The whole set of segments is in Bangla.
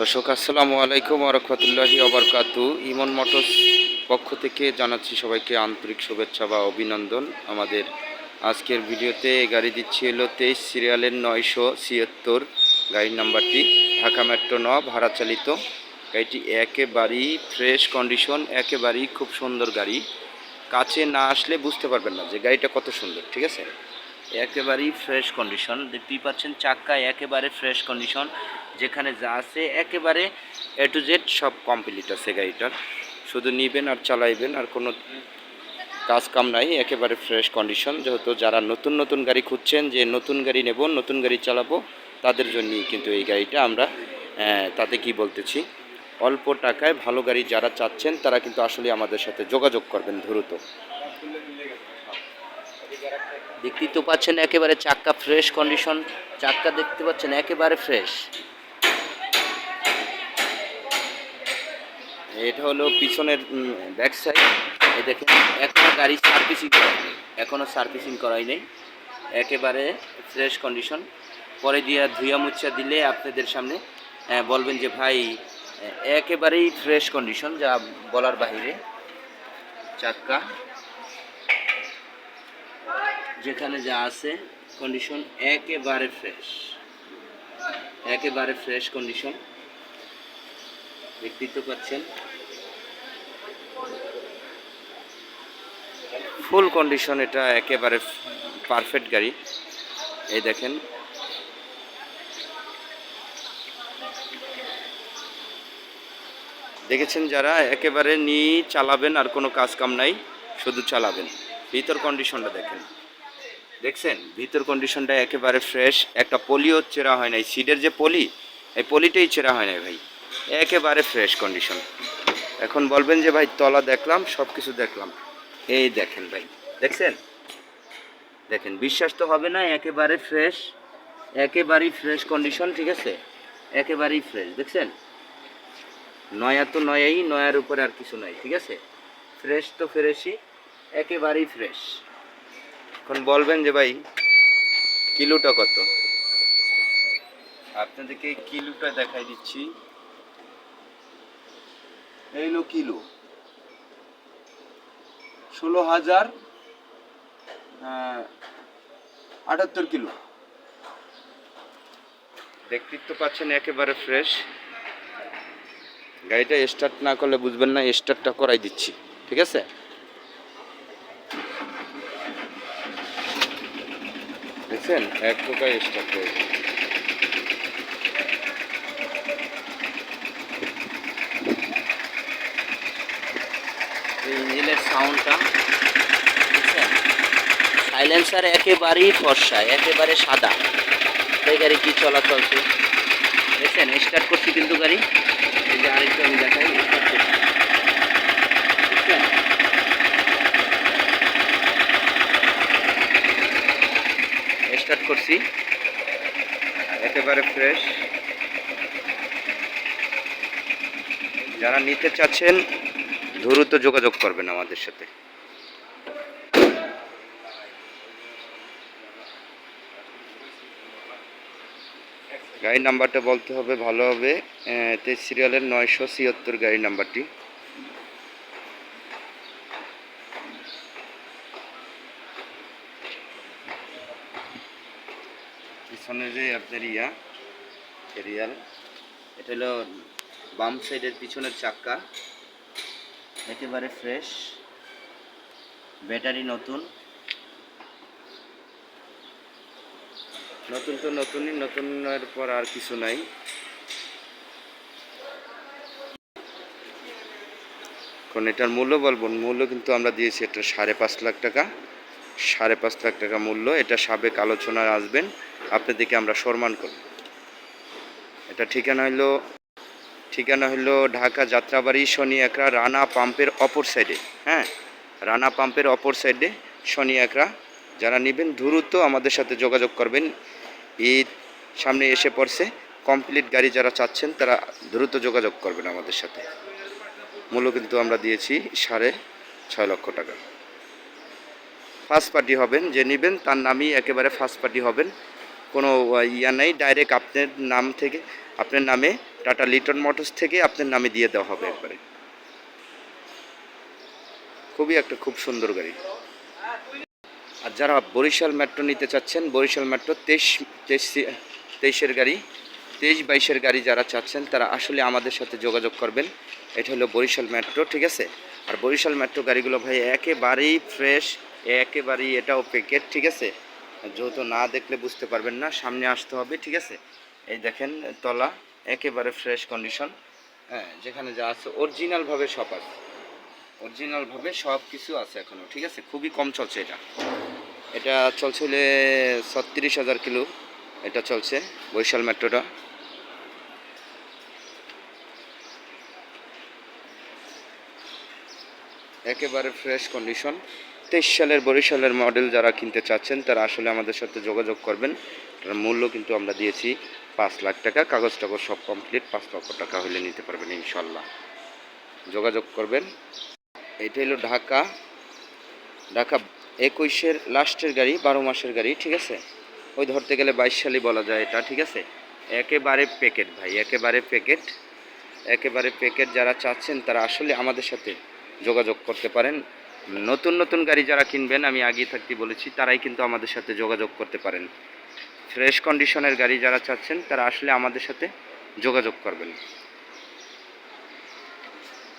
দর্শক, আসসালামু আলাইকুম রহমতুল্লাহি অবরকাতু ইমন মোটরস পক্ষ থেকে জানাচ্ছি সবাইকে আন্তরিক শুভেচ্ছা বা অভিনন্দন। আমাদের আজকের ভিডিওতে গাড়ি দিচ্ছি হলো তেইশ সিরিয়ালের নয়শো ছিয়াত্তর। গাড়ির নাম্বারটি ঢাকা মেট্রো ন, ভাড়া চালিত। গাড়িটি একেবারেই ফ্রেশ কন্ডিশন, একেবারেই খুব সুন্দর গাড়ি। কাছে না আসলে বুঝতে পারবেন না যে গাড়িটা কত সুন্দর, ঠিক আছে? একেবারেই ফ্রেশ কন্ডিশন দেখতেই পাচ্ছেন, চাক্কা একেবারে ফ্রেশ কন্ডিশন যেখানে যা আছে, একেবারে এ টু জেড সব কমপ্লিট আছে গাড়িটার। শুধু নিবেন আর চালাইবেন, আর কোনো কাজ কাম নাই, একেবারে ফ্রেশ কন্ডিশন যেহেতু যারা নতুন নতুন গাড়ি খুঁজছেন, যে নতুন গাড়ি নেব, নতুন গাড়ি চালাবো, তাদের জন্যই কিন্তু এই গাড়িটা আমরা তাতে কি বলতেছি, অল্প টাকায় ভালো গাড়ি যারা চাচ্ছেন, তারা কিন্তু আসলে আমাদের সাথে যোগাযোগ করবেন দ্রুত। দেখতেই তো পাচ্ছেন একেবারে চাক্কা ফ্রেশ কন্ডিশন চাক্কা দেখতে পাচ্ছেন একেবারে ফ্রেশ এটা হলো পিছনের ব্যাক সাইড এই দেখেন, এখনও গাড়ি সার্ভিসিং করাই নেই এখনও সার্ভিসিং করাই নেই। একেবারে ফ্রেশ কন্ডিশন পরে দিয়ে ধুয়া মুচ্ছা দিলে আপনাদের সামনে বলবেন যে ভাই একেবারেই ফ্রেশ কন্ডিশন যা বলার বাইরে চাক্কা। যেখানে যা আছে কন্ডিশন একেবারে ফ্রেশ একেবারে ফ্রেশ কন্ডিশন দেখতেই তো পাচ্ছেন। ফুল কন্ডিশন এটা একেবারে পারফেক্ট গাড়ি। এই দেখেন। দেখেছেন যারা, একেবারে নিয়ে চালাবেন আর কোনো কাজ কাম নাই, শুধু চালাবেন। ভিতর কন্ডিশনটা দেখেন। দেখছেন? ভিতর কন্ডিশনটা একেবারে ফ্রেশ একটা পলিও চেরা হয় নাই। সিডের যে পলি, এই পলিটাই চেরা হয় নাই ভাই। একেবারে ফ্রেশ কন্ডিশন এখন বলবেন যে, ভাই, তলা দেখলাম সব কিছু দেখলাম। এই দেখেন ভাই, দেখছেন? দেখেন, বিশ্বাস তো হবে না, একেবারে ফ্রেশ একেবারেই ফ্রেশ কন্ডিশন ঠিক আছে? একেবারেই ফ্রেশ দেখছেন? নয়া তো নয়াই, নয়ার উপরে আর কিছু নাই, ঠিক আছে? ফ্রেশ তো ফ্রেশই একেবারেই ফ্রেশ এখন বলবেন যে ভাই কিলোটা কত? আপনাদেরকে কিলোটা দেখাই দিচ্ছি। এই হলো কিলো। ষোলো হাজার আটাত্তর কিলো। দেখতেই তো পাচ্ছেন একেবারে ফ্রেশ গাড়িটা স্টার্ট না করলে বুঝবেন না স্টার্টটা করাই দিচ্ছি ঠিক আছে? দেখছেন? এক প্রকার গেছে। এই ইঞ্জিনের সাউন্ডটা সাইলেন্সার একেবারেই ফর্সা, একেবারে সাদা। এই গাড়ি, কি চলাচল চলছে? দেখছেন? স্টার্ট করছি কিন্তু গাড়ি। এই যে আরেকটু আমি দেখাই স্টার্ট করছি দেখছেন? স্টার্ট করছি। একেবারে ফ্রেশ যারা নিতে চাচ্ছেন, দ্রুত যোগাযোগ করবেন আমাদের সাথে। গাড়ির নাম্বারটা বলতে হবে, ভালো হবে। তেইশ সিরিয়ালের নয়শো ছিয়াত্তর গাড়ির নাম্বারটি পিছনে যে আপনার ইয়া রিয়াল এটা হলো বাম সাইডের পিছনের চাক্কা, একেবারে ফ্রেশ ব্যাটারি নতুন নতুন তো নতুনই, নতুনের পর আর কিছু নাই। এখন এটার মূল্য বলব, মূল্য কিন্তু আমরা দিয়েছি এটা সাড়ে পাঁচ লাখ টাকা। সাড়ে পাঁচ লাখ টাকা মূল্য। এটা সাবেক আলোচনায় আসবেন। আপনাদেরকে আমরা সম্মান করব। এটা ঠিকানা হইল, ঠিকানা হলো ঢাকা যাত্রাবাড়ি শনি একরা রানা পাম্পের অপর সাইডে। হ্যাঁ রানা পাম্পের অপর সাইডে শনি একরা যারা নেবেন দ্রুত আমাদের সাথে যোগাযোগ করবেন। ঈদ সামনে এসে পড়ছে। কমপ্লিট গাড়ি যারা চাচ্ছেন, তারা দ্রুত যোগাযোগ করবেন আমাদের সাথে। মূল্য কিন্তু আমরা দিয়েছি সাড়ে ছয় লক্ষ টাকা। ফার্স্ট পার্টি হবেন, যে নেবেন, তার নামই একেবারে ফার্স্ট পার্টি হবেন। কোনো ইয়া নেই ডাইরেক্ট আপনার নাম থেকে, আপনার নামে টাটা লিটন মোটরস থেকে আপনার নামে দিয়ে দেওয়া হবে একবারে। খুবই একটা খুব সুন্দর গাড়ি। আর যারা বরিশাল মেট্রো নিতে চাচ্ছেন, বরিশাল মেট্রো তেইশ তেইশের গাড়ি, তেইশ, বাইশের গাড়ি যারা চাচ্ছেন, তারা আসলে আমাদের সাথে যোগাযোগ করবেন। এটা হলো বরিশাল মেট্রো ঠিক আছে? আর বরিশাল মেট্রো গাড়িগুলো ভাই একেবারেই ফ্রেশ একেবারেই এটাও প্যাকেট ঠিক আছে? যেহেতু না দেখলে বুঝতে পারবেন না, সামনে আসতে হবে, ঠিক আছে? এই দেখেন, তলা, একেবারে ফ্রেশ কন্ডিশন হ্যাঁ যেখানে যা আছে অরিজিনালভাবে সব আছে। অরিজিনালভাবে সব কিছু আছে এখনও ঠিক আছে? খুবই কম চলছে এটা। এটা চলছে ছত্রিশ হাজার কিলো, এটা চলছে বৈশাল মেট্রোটা। একেবারে ফ্রেশ কন্ডিশন তেইশ সালের বরিশালের মডেল যারা কিনতে চাচ্ছেন, তারা আসলে আমাদের সাথে যোগাযোগ করবেন। তার মূল্য কিন্তু আমরা দিয়েছি পাঁচ লাখ টাকা। কাগজ টাগজ সব কমপ্লিট পাঁচ লক্ষ টাকা হলে নিতে পারবেন ইনশাল্লাহ যোগাযোগ করবেন। এটা হলো ঢাকা। ঢাকা একুশের লাস্টের গাড়ি, বারো মাসের গাড়ি, ঠিক আছে? ওই ধরতে গেলে বাইশ সালই বলা যায় এটা, ঠিক আছে? একেবারে প্যাকেট ভাই, একেবারে প্যাকেট একেবারে প্যাকেট যারা চাচ্ছেন, তারা আসলে আমাদের সাথে যোগাযোগ করতে পারেন। নতুন নতুন গাড়ি যারা কিনবেন, আমি আগে থাকতে বলেছি, তারাই কিন্তু আমাদের সাথে যোগাযোগ করতে পারেন। ফ্রেশ কন্ডিশনের গাড়ি যারা চাচ্ছেন, তারা আসলে আমাদের সাথে যোগাযোগ করবেন।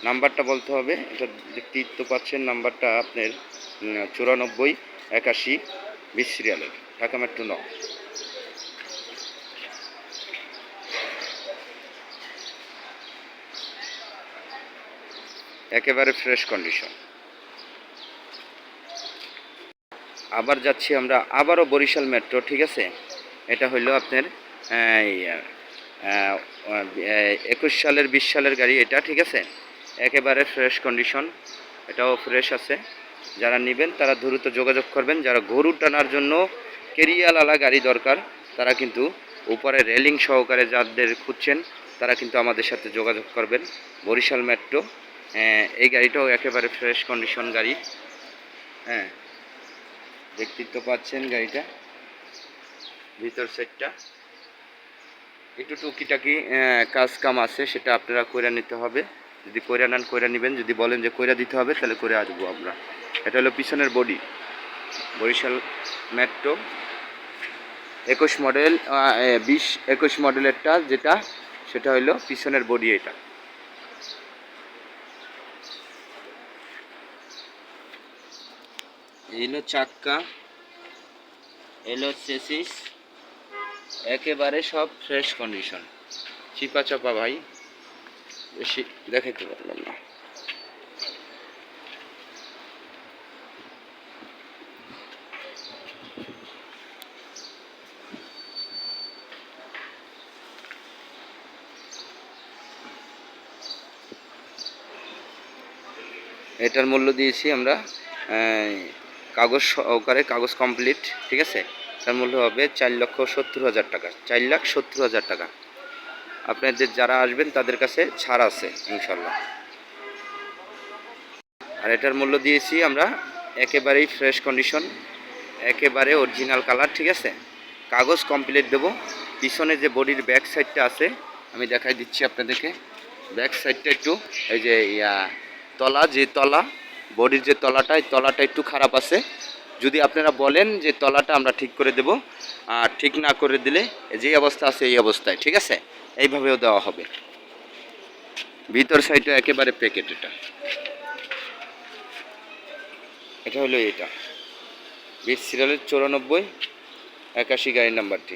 নাম্বারটা বলতে হবে, এটা দেখতেই তো পাচ্ছেন, নাম্বারটা আপনার চুরানব্বই, একাশি, বিশ সিরিয়ালের, ঢাকা মেট্রো ন। একেবারে ফ্রেশ কন্ডিশন। আবার যাচ্ছি আমরা আবারও বরিশাল মেট্রো, ঠিক আছে? এটা হইল আপনার একুশ সালের বিশ সালের গাড়ি এটা, ঠিক আছে? একেবারে ফ্রেশ কন্ডিশন এটাও ফ্রেশ আছে। যারা নেবেন তারা দ্রুত যোগাযোগ করবেন। যারা গরু টানার জন্য কেরিয়ালালা গাড়ি দরকার, তারা কিন্তু উপরে রেলিং সহকারে যাদের খুঁজছেন, তারা কিন্তু আমাদের সাথে যোগাযোগ করবেন। বরিশাল মেট্রো এই গাড়িটাও একেবারে ফ্রেশ কন্ডিশন গাড়ি। হ্যাঁ। দেখতেই তো পাচ্ছেন গাড়িটা। ভিতর সেটটা একটু টুকিটাকি কাজ কাম আছে, সেটা আপনারা কইরা নিতে হবে। যদি কইরা নেন, কইরা নেবেন। যদি বলেন যে কইরা দিতে হবে, তাহলে করে আসব আমরা। এটা হলো পিছনের বডি বরিশাল মেট্রো একুশ মডেল বিশ, একুশ মডেলেরটা যেটা, সেটা হলো পিছনের বডি এটা। এলো চাক্কা, এলো চেসিস একেবারে সব ফ্রেশ কন্ডিশন চিপা চাপা ভাই, বেশি দেখাইতে পারলাম না। এটার মূল্য দিয়েছি আমরা কাগজ সহকারে কাগজ কমপ্লিট ঠিক আছে? তার মূল্য হবে চার লক্ষ সত্তর হাজার টাকা। চার লাখ সত্তর হাজার টাকা। আপনাদের যারা আসবেন, তাদের কাছে ছাড় আছে ইনশাল্লাহ আর এটার মূল্য দিয়েছি আমরা একেবারেই ফ্রেশ কন্ডিশন একেবারে অরিজিনাল কালার ঠিক আছে? কাগজ কমপ্লিট দেবো। পিছনে যে বডির ব্যাক সাইডটা আছে, আমি দেখাই দিচ্ছি আপনাদেরকে। ব্যাক সাইডটা একটু, এই যে তলা যে তলা বডির যে তলাটা তলাটা একটু খারাপ আছে। যদি আপনারা বলেন যে তলাটা আমরা ঠিক করে দেব, আর ঠিক না করে দিলে যে অবস্থা আছে এই অবস্থায়, ঠিক আছে? এইভাবেও দেওয়া হবে। ভিতর সাইডটা একেবারে প্যাকেট এটা। এটা হলো এটা। বিশ সিরিয়ালের চৌরানব্বই, একাশি গাড়ির নাম্বারটি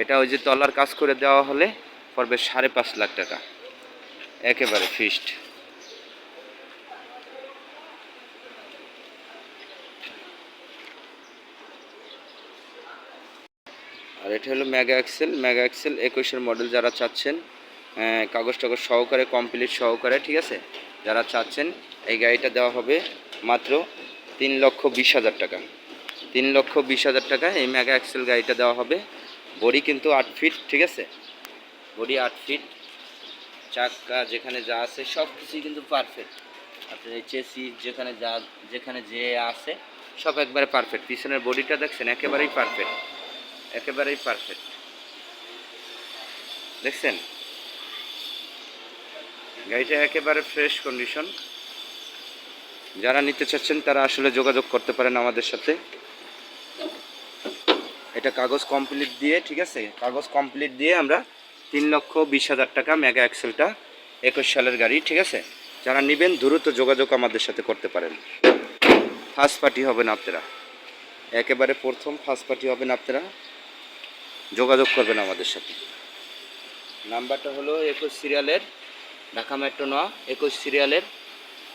এটা ওই যে তলার কাজ করে দেওয়া হলে পড়বে সাড়ে পাঁচ লাখ টাকা। একেবারে ফিক্সড আর এটা হলো মেগা এক্সেল মেগা এক্সেল একুশের মডেল যারা চাচ্ছেন কাগজ টাগজ সহকারে কমপ্লিট সহকারে, ঠিক আছে? যারা চাচ্ছেন, এই গাড়িটা দেওয়া হবে মাত্র তিন লক্ষ বিশ হাজার টাকা। তিন লক্ষ বিশ হাজার টাকা এই মেগা এক্সেল গাড়িটা দেওয়া হবে। বডি কিন্তু আট ফিট, ঠিক আছে? বডি আট ফিট চাক্কা যেখানে যা আছে, সব কিছুই কিন্তু পারফেক্ট আপনার চেসি যেখানে যা, যেখানে যে আছে, সব একবারে পারফেক্ট পিছনের বডিটা দেখছেন, একেবারেই পারফেক্ট একেবারেই পারফেক্ট দেখছেন? গাড়িটা একেবারে ফ্রেশ কন্ডিশন যারা নিতে চাচ্ছেন, তারা আসলে যোগাযোগ করতে পারেন আমাদের সাথে। এটা কাগজ কমপ্লিট দিয়ে, ঠিক আছে? কাগজ কমপ্লিট দিয়ে আমরা তিন লক্ষ বিশ হাজার টাকা মেগা এক্সেলটা একুশ সালের গাড়ি, ঠিক আছে? যারা নেবেন, দ্রুত যোগাযোগ আমাদের সাথে করতে পারেন। ফার্স্ট পার্টি হবেন আপনারা। একেবারে প্রথম ফার্স্ট পার্টি হবেন আপনারা। যোগাযোগ করবেন আমাদের সাথে। নাম্বারটা হলো একুশ সিরিয়ালের, ঢাকা মেট্রো ন, একুশ সিরিয়ালের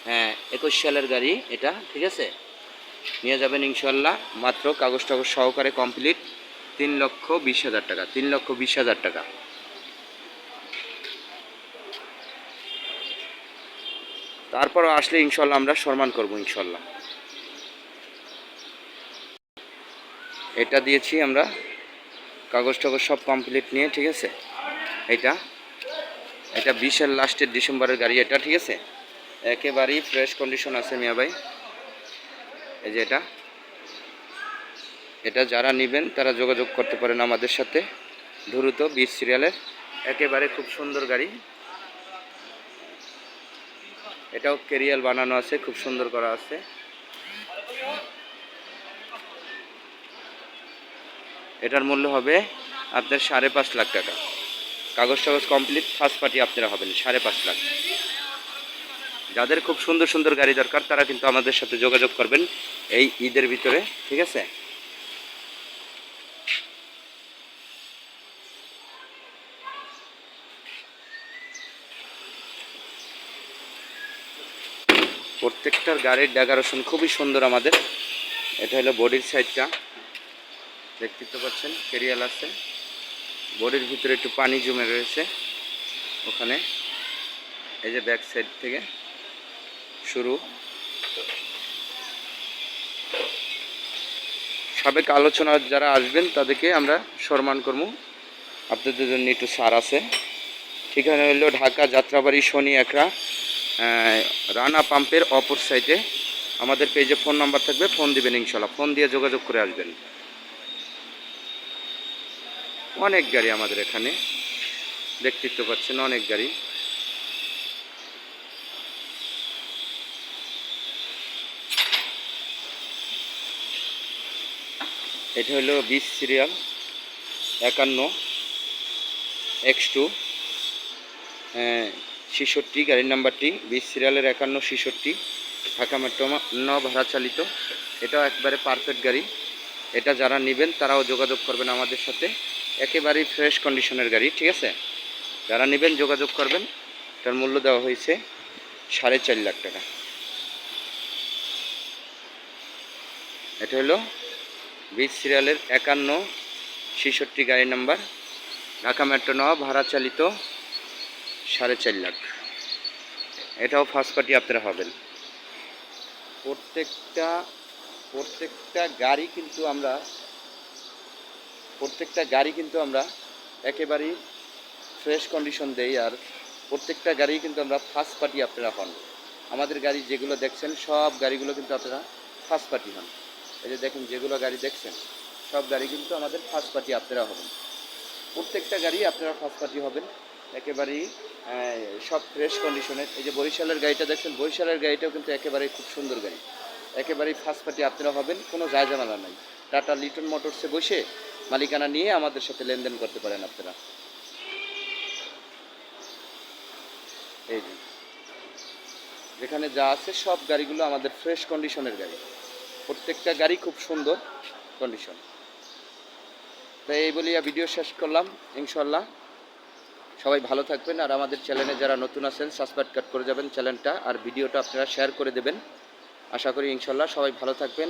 হ্যাঁ একুশ সালের গাড়ি এটা, ঠিক আছে? নিয়ে যাবেন ইনশাল্লাহ, মাত্র কাগজ টাগজ সহকারে কমপ্লিট, তিন লক্ষ বিশ হাজার টাকা, তিন লক্ষ বিশ হাজার টাকা। তারপরও আসলে ইনশাল্লাহ আমরা সম্মান করব ইনশাল্লাহ। এটা দিয়েছি আমরা কাগজ টাগজ সব কমপ্লিট নিয়ে, ঠিক আছে? এটা এটা বিশের লাস্টের ডিসেম্বরের গাড়ি এটা, ঠিক আছে? একেবারেই ফ্রেশ কন্ডিশন আছে মিয়া ভাই। এই যে এটা। এটা যারা নেবেন, তারা যোগাযোগ করতে পারেন আমাদের সাথে। দ্রুত বিশ সিরিয়ালের একেবারে খুব সুন্দর গাড়ি। এটাও কেরিয়াল বানানো আছে, খুব সুন্দর করা আছে। এটার মূল্য হবে আপনার সাড়ে পাঁচ লাখ টাকা। কাগজ টাগজ কমপ্লিট ফার্স্ট পার্টি আপনারা হবেন, সাড়ে পাঁচ লাখ। যাদের খুব সুন্দর সুন্দর গাড়ি দরকার, তারা কিন্তু আমাদের সাথে যোগাযোগ করবেন এই ঈদের ভিতরে, ঠিক আছে? প্রত্যেকটার গাড়ির ডেকারেশন খুবই সুন্দর আমাদের। এটা হলো বডির সাইডটা দেখতে তো পাচ্ছেন, কেরিয়াল আছে। বডির ভিতরে একটু পানি জমে রয়েছে। ওখানে এই যে ব্যাক সাইড থেকে শুরু। সাবেক আলোচনা যারা আসবেন, তাদেরকে আমরা সম্মান করব। আপনাদের জন্য একটু সার আছে। ঠিকানা হলো ঢাকা যাত্রাবাড়ি শনি একরা রানা পাম্পের অপর সাইডে আমাদের পেজে ফোন নাম্বার থাকবে ফোন দিবেন ইনশাল্লাহ। ফোন দিয়ে যোগাযোগ করে আসবেন। অনেক গাড়ি আমাদের এখানে। দেখতে তো পাচ্ছেন অনেক গাড়ি। এটা হলো বিশ সিরিয়াল, একান্ন, এক্স টু। ছেষট্টি, গাড়ির নাম্বারটি, বিশ সিরিয়ালের একান্ন, ছেষট্টি, ঢাকা মেট্রো ন ভাড়া চালিত। এটাও একবারে পারফেক্ট গাড়ি। এটা যারা নেবেন তারাও যোগাযোগ করবেন আমাদের সাথে। একেবারেই ফ্রেশ কন্ডিশনের গাড়ি, ঠিক আছে? যারা নেবেন, যোগাযোগ করবেন। এটার মূল্য দেওয়া হয়েছে সাড়ে চার লাখ টাকা। এটা হলো বিশ সিরিয়ালের একান্ন ছেষট্টি গাড়ি নাম্বার, ঢাকা মেট্রো নওয়া, ভাড়া চালিত সাড়ে চার লাখ। এটাও ফার্স্ট পার্টি আপনারা হবেন প্রত্যেকটা প্রত্যেকটা গাড়ি কিন্তু আমরা প্রত্যেকটা গাড়ি কিন্তু আমরা একেবারেই ফ্রেশ কন্ডিশন দেই আর প্রত্যেকটা গাড়ি কিন্তু আমরা ফার্স্ট পার্টি আপনারা হন। আমাদের গাড়ি যেগুলো দেখছেন, সব গাড়িগুলো কিন্তু আপনারা ফার্স্ট পার্টি হন। এই যে দেখুন, যেগুলো গাড়ি দেখছেন, সব গাড়ি কিন্তু আমাদের ফার্স্ট পার্টি আপনারা হবেন। প্রত্যেকটা গাড়ি আপনারা ফার্স্ট পার্টি হবেন, একেবারেই সব ফ্রেশ কন্ডিশনের এই যে বরিশালের গাড়িটা দেখছেন, বরিশালের গাড়িটাও কিন্তু একেবারেই খুব সুন্দর গাড়ি। একেবারেই ফার্স্ট পার্টি আপনারা হবেন, কোনো যায় জানালা নাই। টাটা লিটন মোটরসে বসে মালিকানা নিয়ে আমাদের সাথে লেনদেন করতে পারেন আপনারা। এই যে। যেখানে যা আছে সব গাড়িগুলো আমাদের ফ্রেশ কন্ডিশনের গাড়ি। প্রত্যেকটা গাড়ি খুব সুন্দর কন্ডিশন তাই এই বলিয়া ভিডিও শেষ করলাম ইনশাল্লাহ সবাই ভালো থাকবেন আর আমাদের চ্যানেলে যারা নতুন আছেন সাবস্ক্রাইব কাট করে যাবেন চ্যানেলটা আর ভিডিওটা আপনারা শেয়ার করে দেবেন। আশা করি ইনশাল্লাহ সবাই ভালো থাকবেন।